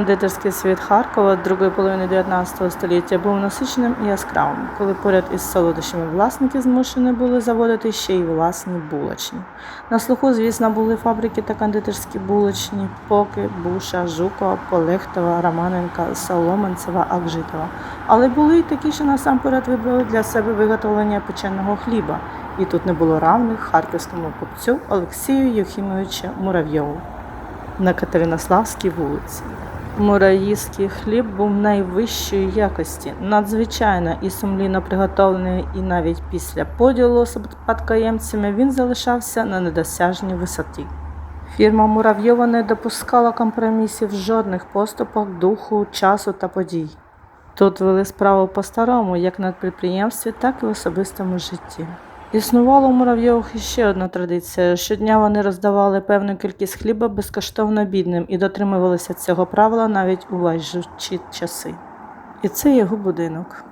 Кондитерський світ Харкова другої половини 19 століття був насиченим і яскравим, коли поряд із солодощами власники змушені були заводити ще й власні булочні. На слуху, звісно, були фабрики та кондитерські булочні Поки, Буша, Жукова, Полехтова, Романенка, Соломенцева, Акжитова. Але були й такі, що насамперед вибрали для себе виготовлення печеного хліба, і тут не було равних харківському купцю Олексію Євхімовича Муравйову на Катеринославській вулиці. Мураївський хліб був найвищої якості, надзвичайно і сумлінно приготовлений, і навіть після поділу з спадкоємцями він залишався на недосяжній висоті. Фірма Муравйова не допускала компромісів жодних поступах духу, часу та подій. Тут вели справу по-старому, як на підприємстві, так і в особистому житті. Існувала у Муравйових іще одна традиція. Щодня вони роздавали певну кількість хліба безкоштовно бідним і дотримувалися цього правила навіть у важчі часи. І це його будинок.